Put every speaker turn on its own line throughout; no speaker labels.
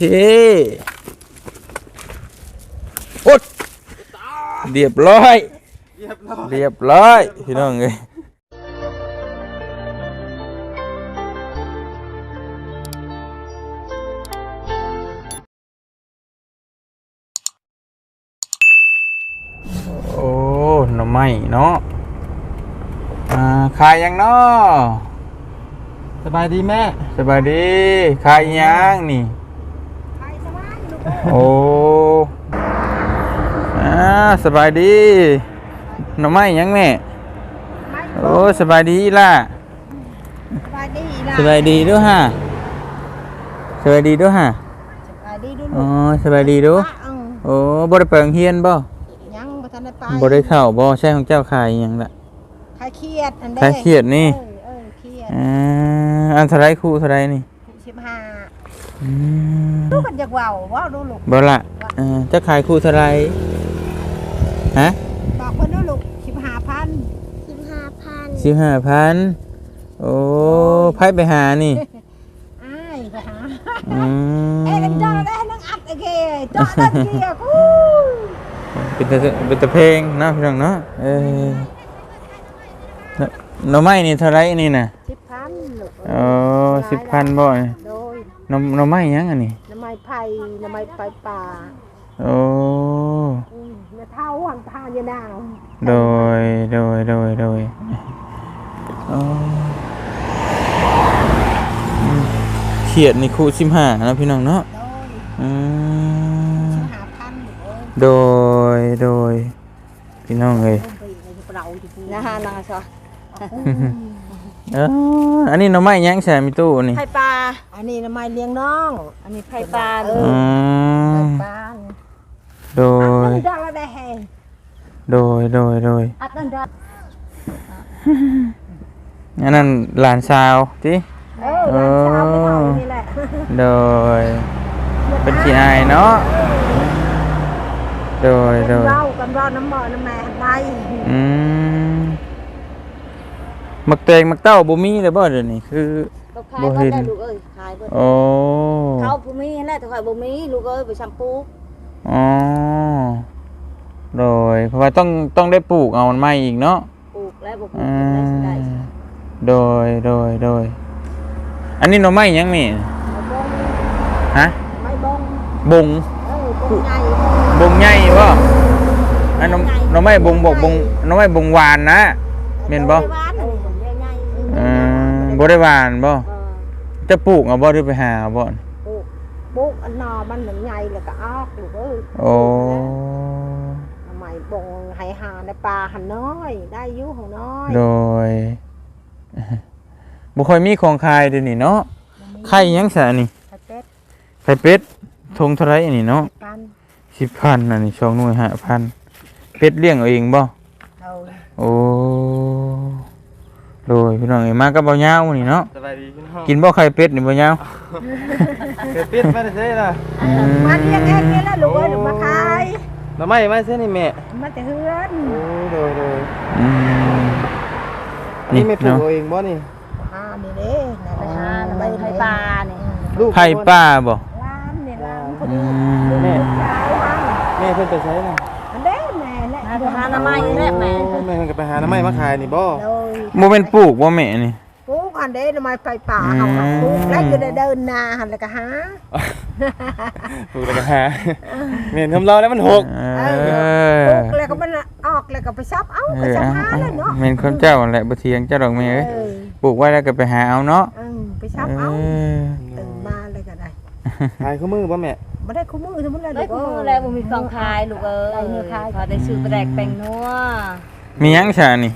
เฮ้โอ๊ดเรียบร้อย
เรียบร้อย
เรียบร้อย พี่น้องเอ้ยโอ้หน่อไม้เนาะอ่าขายยังเนาะ
สบายดีแม่
สบายดีขายยังนี่
ไปสบายลูก
โอ้อ่าสบายดีหน่อไม้ยังแม่
ไม่
โอ้สบายดีล่ะ
สบายดีล่ะ
สบายดีด้วยฮะ สบายดีด้วยฮะ
สบายดีดู
อ๋
ลู
อกสบายดีด้วย
ป้าเอิง
โอ้บ่ได้ไปโรงเรียนบ่
ยังบ่ทันได้ไป
บ่ได้เข้าบ่ใช่ของเจ้าขายอิหยังล่ะ
ใครเครียดอัน
ใครเครียดนี่
เออเออเครียด
อ่าอันเท่าไรครูเท่าไรนี่
สิบห้า
อืม
ลูกกันอยากเว้าเว้าดูลูก
บ่ล่ะอ่าเจะขายครูเท่าไรฮะ
บอกเพิ่นดูลูกสิบห้าพัน
สิบห้าพัน
สิบห้าพันโอ้ไผไปหานี่
อ้ายก็หา
อืม
เอ้ยกันจอได้นังอัดโอเคจอได้เกียร์กู
เป็นแต่เป็นแต่เพลงเนาะพี่น้องเนาะเออหน่อหน่อไม้นี่เท่าไรนี่น่ะ
สิบพันลูก
โอ้สิบพันบ่นี่
โดย
หน่อหน่อไม้หยังอันนี้
น้ำไม้ไผ่น้ำไม้ไผ่ป่า
โอ้
อืมเนื้อเท่าหันทานยานาง
โดยโดยโดยโดยโอ้อืมเขียดนี่คู่สิบห้านะพี่น้องเนาะ
โดย
อืม
สิบห้าพันลูกเอ้ย
โดยโดยพี่น้องเอ้ย
นะฮะนะซะ
เอออันนี้หน่อไม้หยังใช่มีตู้นี่
ไผ่ปลาอันนี้น้ำไม้เลี้ยงน้อง อันนี้ไผ่ปลาเอ
อื
อไผ่
ม
ปลา
โด
อัน
ย
นี้ดอกละได้แฮง
โดยโดยโดย
อันนั้นดอก
อันนั้นหลานสาวติ
เออร้านเช้าไม่เท่านี่แหละ
โดย เป็นขี้อายเนาะโดยโดย
เล่ากันว่าน้ำบ่อน้ำแม่ได้
อืม มักแตงมักเต้าบ่มีเลยบ่เดี๋ยวนี้คือ
ก็ขาย
บ่
บ่
เห็น
ได้ลูกเอ้ยขายบ่ได้
โอ้
เขาบ่มีแหละแต่ข่อยบ่มีลูกเอ้ยไปชัมพู
อ๋อโดยเพราะว่าต้องต้องได้ปลูกเอามันใหม่อีกเนาะ
ปลูกแล้วบ่ปลู
อ่
กกันได้สิได้า
โดยโดยโดย อันนี้หน่อไม้หยังนี่
ไม่บง
ฮะ
ไม่บง
บง
เออบงใหญ่
บงใหญ่บ่อันหน่อหน่อไม้บงบอกบงหน่อไม้บงหวานนะ แม่นบ่
ไว้านอันนี้บงใหญ่
อืม บ่ได้หวานบ่
เออ
จะปลูกเอาบ่หรือไปหาเอาบ่
ปลูกปลูกอันนอมันเหมือนใหญ่แล้วก็ออกลูกเอ้ย
โอ้
ทำไมบงไหหาในป่าหันน้อย ได้อยุของน้อย
โดยบ่ค่อยมีของขายเดี๋ยวนี้เนาะไข่หยังซะนี่
ไข่เป็ด
ไข่เป็ดทงเท่าไหร่อันนี้เนาะ
กัน
10,000อันนี้สองหน่วย5,000เป็ดเลี้ยงเอาเองบ่
เรา
โอ้ โดยพี่น้องเอ้ยมากับบ่ยาวนี่เนาะ
สบายดีพี่น้อง
กินบ่ไข่เป็ดนี่บ่ยาว
เคยปิดมาได้ใช่ล่ะ
อืม
มาเรียกเองนี่แหละลูกเอ้ยลูกมาขาย
หน่อไม้มาเส้นนี่แม่
มาแต่เฮือน
โอ้โดยโดย
อืม
อันนี่ไม่ปลูก
เนาะ
เอาเองบ่นี่
หานี่เด้นะไปหา
อ่า
น่ะ
ใบ
ไป
ไผ่
ไผ่
ป
ป
ลา
ลา
นี่
ลูก
ไผ่ป้าบ่
ร้านนี่ร้านพอ
อื
ดี
ม
แม่
ยายมัน
แม่เพิ่นไปใช้น่ะ
ไปหาหน้าไม้นี่แหละแม่
โอ้แม่เพิ่นก็ไปหาหน่อไม้มาขายนี่บ่
โดย
บ่เป็นปลูกบ่แม่นี่
ปลูกอันเด้ทำไมไฟป่าเอามาปลูกแล้วอยู่ในเดินนาหันแล้วก็หา
ปลูกแล้วก็หาแม่นทำเราแล้วมันหก
เอ
ปลู
อก
แล้วก็มันออกแล้วก็ไปซับเอา
เอ
ก็
อ
ซับ
เอา
หา
เอา
เลยเนาะ
แม่นคนเจ้านั่นแหละบ่เถียงเจ้าดอกแม่เอ้ย
เออ
ปลูกไว้แล้วก็ไปหาเอาเนาะ
เออไปซับ
เอ
เอา
อ
ตื่นมาเลยก็ได้
ขายคู่มือบ่แม่
ไม่ได้คู่มือทั้งหมดเลย
ได้กูมือแล้วบ่มีของขายลูกเอ้ย
ได้เนื้อขาย
พอได้ซื้อกระแดกแป้งนัว
มีหยังซะนี่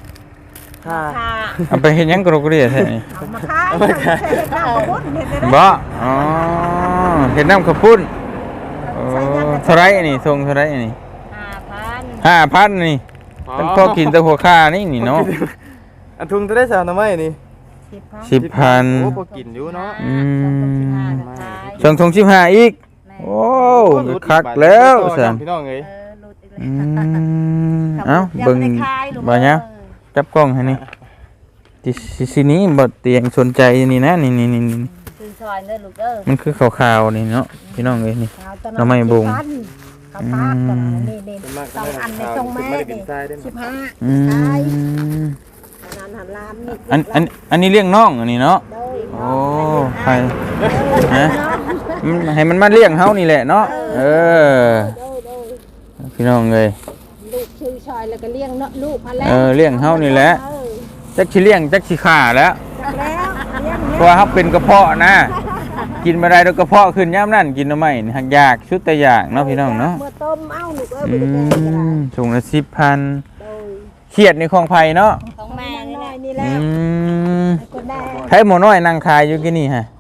ค่ะ
ค่ะ
เอาไปเฮ็ดหยังกรกเรียแท้นี่
เอามาขายเห็ดน้ำกระปุกเห็ดได้
บ่อ๋อเฮ็ดน้ำข้าวปุ้นโอ้เท่าไหรอันนี้ทรงเท่าไหรอันนี้
5,000
5,000นี่เป็นพอกินแต่หัวค่านี่นี่เนาะ
อันทุงจะได้สาวหน่อไม้นี่
สิบพัน
10,000
โอ้พอกินอยู่เนาะ
อืม
ก็ขาย
สองทง15อีก
แม่
โอ้คักแล้วสัน
พี่น้องเอ้ย
เออลุดอีก
อื
แล้ว
มเอ้าเบิ่ง
ยังไม่ได้ขายลูก
บ่เนี่ย
เอ้ย
จับกล้องให้นี่ที่สิสินี้บ่เตียงสนใจนี่นะนี่นี่นี่นี่
ซื้อซอยเด้อลูกเด้อ
มันคือขาวๆนี่เนาะพี่น้องเอ้ยนี่
เอาตะ
หน่อไม้บง
เขาตากตะนี่นี่
เป็นมาก
สองอันในทรงแม่
ไม่ได้กิ
นี่
นทรายได้
สิบห้า
อื
ใช่
ม
อันนั้นหันลามนี่
อันอันอันนี้เลี้ยงน้องอันนี้เนาะ
โดย
โอ้ใครฮะ มันให้มันมาเลี้ยงเฮานี่แหละเนาะเออ
โดยโดย
พี่น้องเอ้ย
ลูกชื่อชอยแล้วก็เลี้ยงเนาะลูกพันแล้ว
เออเลี้ยงเฮานี่แหละ
เออ
จักสิเลี้ยงจักสิฆ่าแล้ว
จักแล้วเลี้ยง
เพ
เลี้ยง
ราะว่าเฮาเป็นกระเพาะนะ กินบ่ได้ดอกกระเพาะขึ้นยามนั้นกินหน่อไม้นี่หักยากชุดแต่อยากเนาะพี่น้องเนาะ
เมื่อต้มเอ้าลูกเอ้ย
อื
บ่ได้แก่ก็ได้
มถุงละ10,000
โดย
เครียดในของไผเนาะ
ของแม่
แม่
นี่
น้
แห
อ
ละ
ยนี่แห
อื
ละ
ม
ไอ้คนแน่
ให้หมอน้อยนั่งขายอยู่กี่นี่ฮะ
นี่แหละ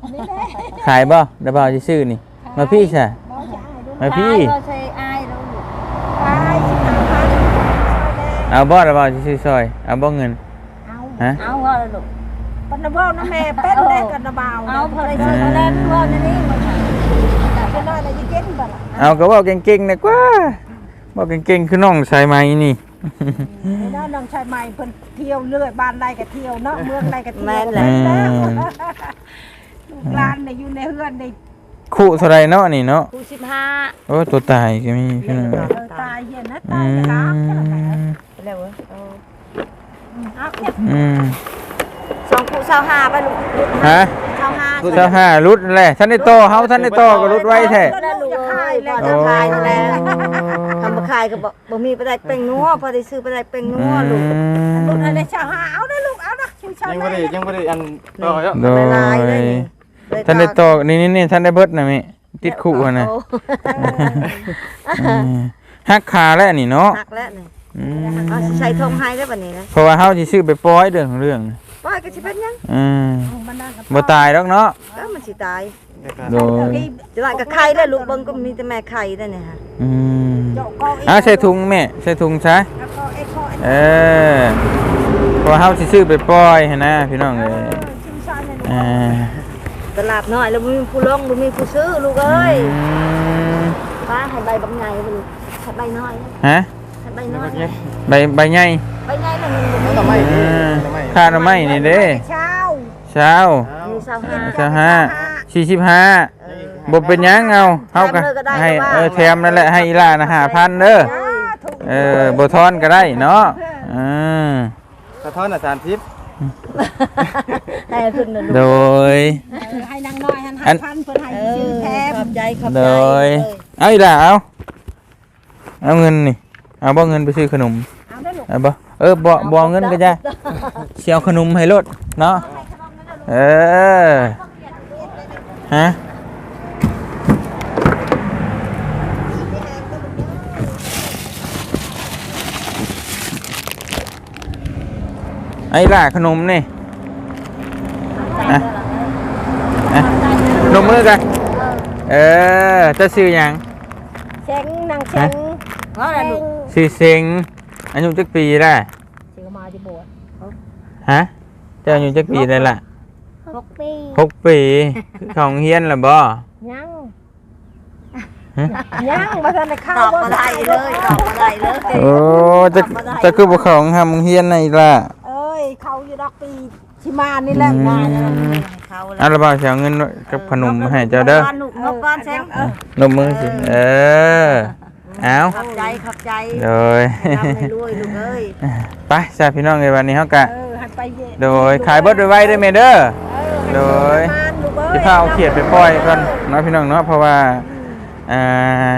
ขายบ่เดี๋ยวบ่าวสิซื้อนี่ มาพี่ซะ
บ่จะอายดู
มาพี่
ก็ใช้อายแล้วลูก
ไปสิหาพันซอยแดง
เอาบ่เดี๋ยวบ่าวสิซื้อซอย เอาบ่เงิน
เอา
ฮะ
เอาว่าลูก
ปนนะบ่นะแม่เป็นได้กันนะบ่าว
เอาพอได้ซื้อมาแล้วว่าในนี้มัน
เป็นน้อยน่ะสิเก็บบ่ล่ะ
เอาก็เว้าเก่งๆนะกว่าเว้าเก่งๆคือน้องสายไหมนี่
ไอ้น้อยน้องชายใหม่เพิ่นเที่ยวเรื่อยบ้านใดก็เที่ยวเนาะเมืองใดก็เที่ยว
แม่นแหละ
อืม
ลูกหลานน่ะอยู่ในเฮือนได้
คู่เท่าไรเนาะนี่เนาะ
กูสิบห้า
โอ้ตัวตายก็มีพี่น้อง
เออตายเหี้ยนะ
อื
ตายจะกามจะละแหม
ม
แล้วเว้ย
เอาเนี่ย
อืม
สองคู่เศร้าห้าไปลูก
ฮะ
เศร้าห้า
เจ้าห้ารุดแหละท่านได้โตเฮาท่านได้โตก็รุดไว้แท้
แล้วลูกจะขายแล้ว
โอ้
จะขายแล้ว
ทำมาขายก็บอกบ่มีไปได้เป็นนัวพอได้ซื้อไปได้เป็นนัวลูก
ลูกอะไรชาวหาเอาได้ลูกเอานะชิวชาว
ยังไม่ได้ยังไม่ได้อันต่อแล้ว
โดย
ลายเลยนี่เลย
ท่านได้โตนี่นี่นี่ท่านได้เบิดนะมิติดคู่อะนะ
โอ้
อืมหักขาแล้วนี่เนาะ
หักแล้วนี่
อืม
เอาสิใช้ทงให้ได้บัดนี้นะ
เพราะว่าเฮาสิซื้อไปปล่อยเรื่องของเรื่องน่ะ
ป้ายก็สิเป็นหยัง
อืม
มันนั่งกับ
บ่ตายดอกเนาะ
ก็มันสิตาย
โดย
จะว่ากับไข่แล้วลูกเบิ่งก็มีแต่แม่ไข่ได้เนี่ยฮะ
อืม
เจาะกอง
อะใส่ถุงแม่ใส่ถุงซะ
แล้วก็ไอ้คอไอ้
เออเพราะเฮาสิซื้อไปปล่อยหั่นนะพี่น้องเอ้ย
ชิวชาวเนี่ย
อ่า
ตลาดน้อยแล้วบ่มีผู้ลงบ่มีผู้ซื้อลูกเอ้ย
อืม
ป้าให้ใบบักใหญ่ไปลูกให้ใบน้อย
ฮะ
ให้ใบน้อย
ใบใบใหญ่
ใบใหญ่แล้วมันบ่มี
ต่อไม่
อ่าค่าหน่อไม้นี่เด้
เช้า
เช้า
มีเศร้าห้า
เช้าห้าสี่สิบห้า
เออ
บ่เป็นหยังเอาเฮาก็
แถมเลยก็ได้
ให้
ก็ว่า
เออแถมนั่นแหละให้อีหลานะ5,000เด้อ
ถูก
เออบ่ทอนก็ได้เนาะอืม
สะท้อนอะสามทิพ
ให้เพิ่นน่ะลูก
โดย
ให้นางน้อยหัน
อั
หั
น
นพันเพิ่นให้
เอ
ชื่อ
อ
แทม
ขอบใจขอบ
โด
ใจ
ยเอาอีหล่าเอาเอาเงินนี่ เอาบ่เงินไปซื้อขนม
เอาได้ลูก
เอาบ่เออบ่บ่เอาเงินก็ได้สิเอาขนมให้รถเนาะ เออ ฮะ ไอ้ล่ะขนมนี่อะอะลงมือกัน เออจะซื้อหยัง
เช็งนางเช็ง
ว่าอะไรลูก
ซื้อเซงอายุจักปีได้
สิมาที่โบสถ์
ฮะเจ้าอายุจักปีได้ล่ะ
หกปี
หกปีของเฮียนล่ะบ่
ยังยังมาทันได้เข้า
ตอบมาได้เลยตอบมาได้เลย
โอ้จะจะคือบ่เข้าของทำเฮียนในล่ะ
เอ้ยเขาอยู่ดอกปีชิมานี่แหละ
อืม
มาแล้ว
เขา
อันละบ่าวสิเอาเงินกับขนมมาให้เจ้าเด้อ
ลูกนกก้อนแซงเออ
ลงมือสิเออเอา
ขอบใจขอบใจ
โดย
ทำให้รวยลูกเอ้ย
ไปจ้าพี่น้องในวันนี้เฮากะ
เออหันไปเย็น
โดยขายเบิดไว้ๆเด้อแม่เด้อ โดย
เออให้
สิพาเอาเขียดไปปล่อยก่อนเนาะพี่น้องเนาะเพราะว่าอ่า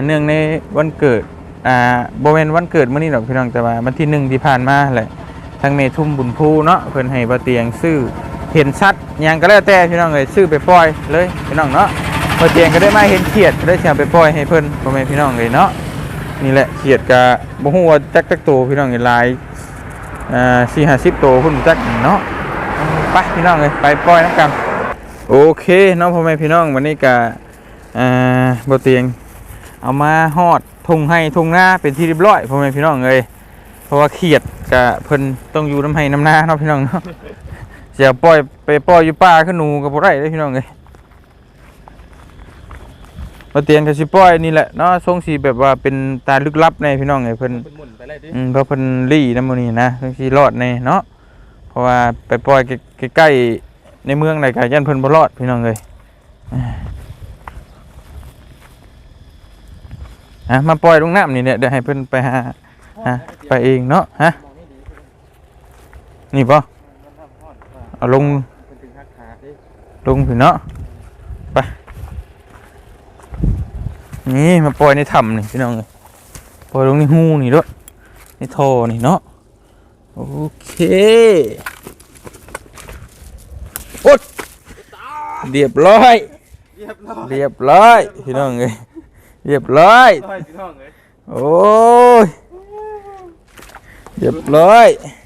เนื่องในวันเกิดอ่าบ่แม่นวันเกิดมื้อนี้ดอกพี่น้องแต่ว่าวันที่หนึ่งที่ผ่านมาแหละ ทางเมทุ่มบุญภูเนาะเพิ่นให้บ่เตียงซื้อเห็นชัดยังก็แล้วแต่พี่น้องเอ้ยซื้อไปปล่อยเลยพี่น้องเนาะบ่เตียงก็ได้มาเห็นเขียดก็ได้สิเอาไปปล่อยให้เพิ่นพ่อแม่พี่น้องเลยเนาะนี่แหละเขียดก็บ่ฮู้ว่าจักจักโตพี่น้องเอ้ยลายอ่า4-50โตพุ่นจักเนาะไปพี่น้องเอ้ยไปปล่อยนํกันโอเคเน้องพ่อแม่พี่น้องวันนี้ก็อ่าบเตียงเอามาฮอดทุ่งให้ทุ่งนาเป็นที่เรียบร้อยพ่อแม่พี่น้องเลยเพราะว่าเขียด กับเพิ่นต้องอยู่น้ำให้น้ำนาเนาะพี่น้องเนาะเสียปล่อยไปปล่อยอยู่ป่าขึ้นหนูกับบ่ได้เลยพี่น้องเลยบเตียงก็สิปล่อยนี่แหละเนาะทรงสีแบบว่าเป็นตาลึกลับในพี่น้องเลยเพิ่น
เป็นหมุนไปเลยดิ
อืมเพราะเพิ่นลี่น้ำมันนี่นะทั้งที่รอดในเนาะเพราะว่าไปปล่อยใกล้ๆในเมืองไหนก็ยันเพิ่นบ่รอดพี่น้องเลยอะมาปล่อยลงน้ำนี่เนี่ยเดี๋ยวให้เพิ่นไปหาฮะไปเองเนาะฮะ นี่ป่เอาลง
เป็นถึงหักขาดิ
ลงถึงเนาะไปนี่มาปล่อยในถ้ำนี่พี่น้องเลยปล่อยลงในหูนี่ด้วยในท่อนี่เนาะโอเคโอ๊ดเรียบร้อย
เรียบร้อย
เรียบร้อยพี่น้องเลยเรียบร้อย
ร้อยพี่น้องเลย
โอ้ยเรียบร้อย
กัก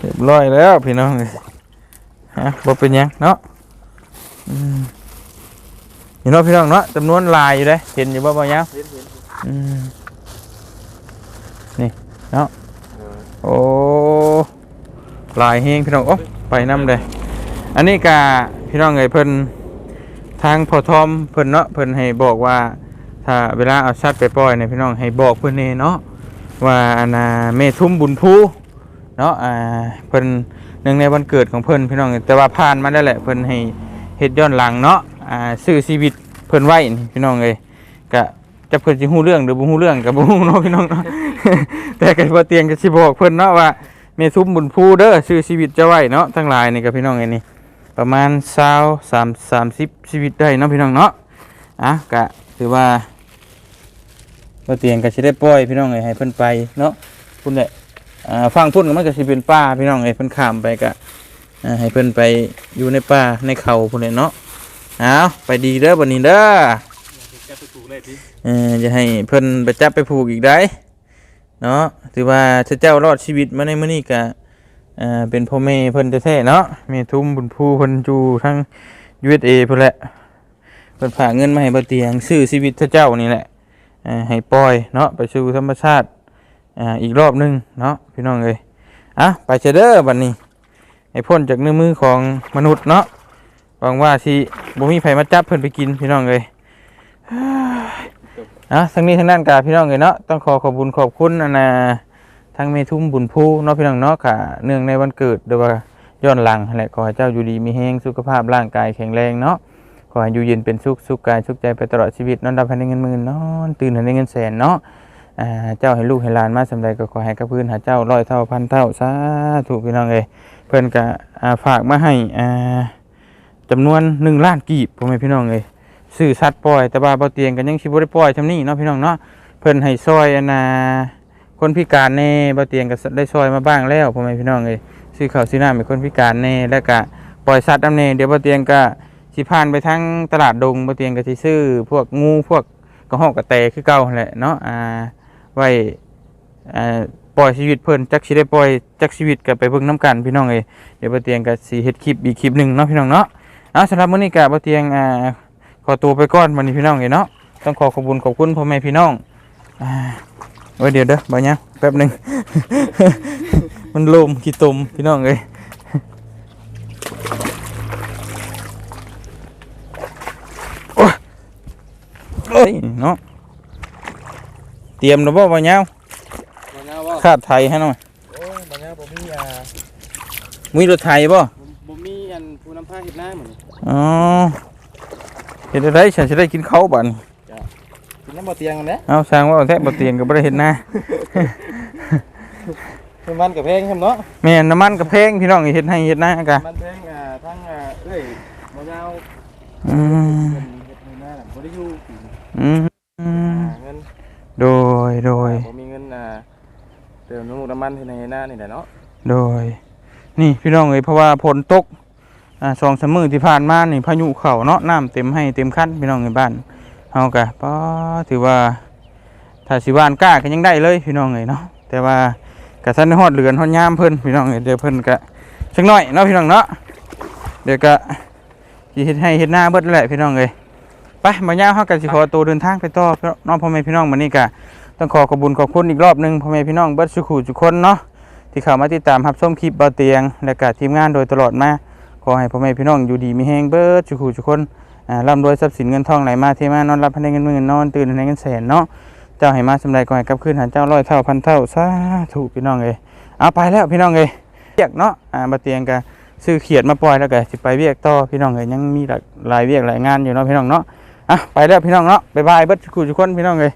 เรียบร้อยแล้วพี่น้องเลยฮะบ่เป็นยังเนาะนี่เนาะพี่น้องเนาะจำนวนลายอยู่เด้เห็นอยู่บ่บ่ยัง
เห็นเห็น
อืมนี่เนาะโอ้ลายเฮงพี่น้องโอ้ไปน้ำเลยอันนี้กะพี่น้องเอ้ยเพิ่นทางพอทอมเพิ่นเนาะเพิ่นให้บอกว่า ถ้าเวลาเอาชัดไปปล่อยเนี่ยพี่น้องให้บอกเพิ่นเนเนาะว่าอนน่ะเมทุ่มบุญภู เนาะอ่าเพิ่นหนึ่งในวันเกิดของเพิ่นพี่น้องแต่ว่าผ่านมาได้แหละเพิ่นให้เฮ็ดย้อนหลังเนาะอ่าซื้อชีวิตเพิ่นไว้นี่พี่น้องเอ้ยก็จะเพิ่นสิฮู้เรื่องหรือบ่ฮู้เรื่องก็บ่ฮู้เนาะพี่น้องเนาะแต่ก็บ่เตียงก็สิบอกเพิ่นเนาะว่าเมทุมบุญภูเด้อซื้อชีวิตจะไว้เนาะทั้งหลายนี่ก็พี่น้องเอ้ยนี่ประมาณ20 3 30ชีวิตได้เนาะพี่น้องเนาะอะก็ถือว่าบ่เตียงก็สิได้ปล่อยพี่น้องเอ้ยให้เพิ่นไปเนาะพุ่นแหละ ฟังพุ่นก็มันก็สิเป็นป่าพี่น้องเอ้เพิ่นข้ามไปก็ให้เพิ่นไปอยู่ในป่าในเขาพุ่นแหละเนาะเอาไปดีเด้อบัดนี้เด้อ
แกไปถูกเลยดิ
เออจะให้เพิ่นไปจับไปผูกอีกได้เนาะถือว่าเจ้ารอดชีวิตมาในมื้อนี้ก็อ่าเป็นพ่อแม่เพิ่นแท้ๆเนาะแม่ทุ่มบุญภูเพิ่นอยู่ทั้ง USA พุ่นแหละเพิ่นฝากเงินมาให้บ่เตียงซื้อชีวิตเจ้านี่แหละให้ปล่อยเนาะไปสู่ธรรมชาติ อ่าอีกรอบหนึงเนาะพี่น้องเอ้ยอะไปเชเด้อบัดนี้ให้พ้นจากเนื้อมือของมนุษย์เนาะหวังว่าสิบ่มีไผมาจับเพิ่นไปกินพี่น้องเอ้ยอะทั้งนี้ทั้งนั้นกาพี่น้องเอ้ยเนาะต้องขอขอบคุญขอบคุณอนน่ะทั้งเมทุ่มบุญภูเนาะพี่น้องเนาะค่ะเนื่องในวันเกิดหรือว่าย้อนหลังแหละขอให้เจ้าอยู่ดีมีแฮงสุขภาพร่างกายแข็งแรงเนาะขอให้อยู่เย็นเป็นสุขสุขกายสุขใจไปตลอดชีวิตนอนรับให้ได้เงินหมื่นนอนตื่นให้ได้เงินแสนเนาะ เจ้าให้ลูกให้หลานมาสำใดก็ขอให้กับพื้นหาเจ้าร้อยเท่าพันเท่าสาธุพี่น้องเอ้ยเพื่อนก็ฝากมาให้อ่าจำนวนหนึ่งล้านกีบพ่อแม่พี่น้องเอ้ยซื้อสัตว์ปล่อยแต่ว่าบ่เตียงกันยังสิบ่ได้ปล่อยทำนี้เนาะพี่น้องเนาะเพิ่อนให้ซอยอนน่ะคนพิการแน่บ่เตียงก็ได้ซอยมาบ้างแล้วพ่อแม่พี่น้องเอ้ยซื้อข้าวซื้อน้ำให้คนพิการแน่แล้วก็ปล่อยสัตว์นำแน่เดี๋ยวบ่เตียงก็สิผ่านไปทั้งตลาดดงบ่เตียงก็สิซื้อพวกงูพวกกระหอกกระแตคือเก่าแหละเนาะอ่า ไว้ปล่อยชีวิตเพิ่นจักสิได้ปล่อยจักชีวิตก็ไปเบิ่งน้กันพี่น้องเอ้ยเดี๋ยวบ่เตียงก็สิเฮ็ดคลิปอีกคลิปหนึ่งเนาะพี่น้องเนาะเอาสำหรับมื้อนี้ก็บ่เตียงอ่าขอตัวไปก่อนวันนี้พี่น้องเอ้เนาะต้องขอขอบคุณขอบคุณพ่อแม่พี่น้องอไว้เดี๋ยวเด้อบ่ยังแป๊บหนึงมันลมขี้ตมพี่น้องเอ้ยเอ้ยเนาะ เตรียมแล้วบ่บ่ยาว
บังงาว่า
คาดไทยให้หน่อย
โอ้บังงาบ่มีอ่า
มีรถไทยบ่
บ่มีอันผู้นำผ้าเฮ็ดหน้าเหมือน
อ๋อเฮ็ดได้ฉันสิได้กินข้าวบัดนี้
กินน้ำบ่เตียงกันนะ
เอาสร้างว่าเอาแท้บ่เตียงก็บ่ได้เฮ็ดหน้า
คือมันกับเพลงครับเนาะ
แม่นน้ำมันกับแพงพี่น้องเฮ็ดให้เฮ็ดหน้ากะ
มันเพลงอ่าทั้งอ่าเอ้ยบ่ยาว
อืม
เพิ่นเฮ็ดให้หน้าน่ะบ่ได้อยู่ปีนี้
อืม
อ่าเงิน
โดยโดย
บ่มีเงินอ่าเติมน้ำมันน้ำมันให้หน้านี่แหละเนาะ
โดย นี่พี่น้องเอ้ยเพราะว่าฝนตกอ่าสองสามมื้อที่ผ่านมานี่พายุเข้าเนาะน้ำเต็มให้เต็มคันพี่น้องในบ้านเฮากะป้อถือว่าถ้าสิหว่านกล้าก็ยังได้เลยพี่น้องเอ้ยเนาะแต่ว่ากะทันได้ฮอดเรือนฮอดยามเพิ่นพี่น้องเอ้ยเดี๋ยวเพิ่นก็สักหน่อยเนาะพี่น้องเนาะเดี๋ยวก็สิเฮ็ดให้เฮ็ดหน้าเบิดนั่นแหละพี่น้องเอ้ย ไปบ่ยาวเฮาก็สิขอตัวเดินทางไปต่อพี่น้องพ่อแม่พี่น้องมื้อนี้ก็ต้องขอขอบคุญขอบคุณอีกรอบหนึ่งพ่อแม่พี่น้องเบิร์ดสุขุทุกคนเนาะที่เข้ามาติดตามรับชมคลิปเบาเตียง และก็ทีมงานโดยตลอดมาขอให้พ่อแม่พี่น้องอยู่ดีมีแฮงเบิดทุกผู้ทุกคนอ่าร่ำรวยทรัพย์สินเงินทองไหลมาเทมานอนรับให้ได้เงินหมื่นนอนตื่นให้ได้เงินแสนเนาะเจ้าให้มาสำไรก็ให้กลับคืนหาเจ้าร้อยเท่าพันเท่าสาธุพี่น้องเอ้ยเอาไปแล้วพี่น้องเอ้ยเรียกเนาะอ่าเบาเตียงก็ซื้อเขียดมาปล่อยแล้วก็สิไปเวียกต่อพี่น้องเอ้ยยังมีหลายหลายเวียกหลายงานอยู่เนาะพี่น้องเนาะ อะไปแล้วพี่น้องเนาะบ๊ายบายเบิดทุกคนพี่น้องเลย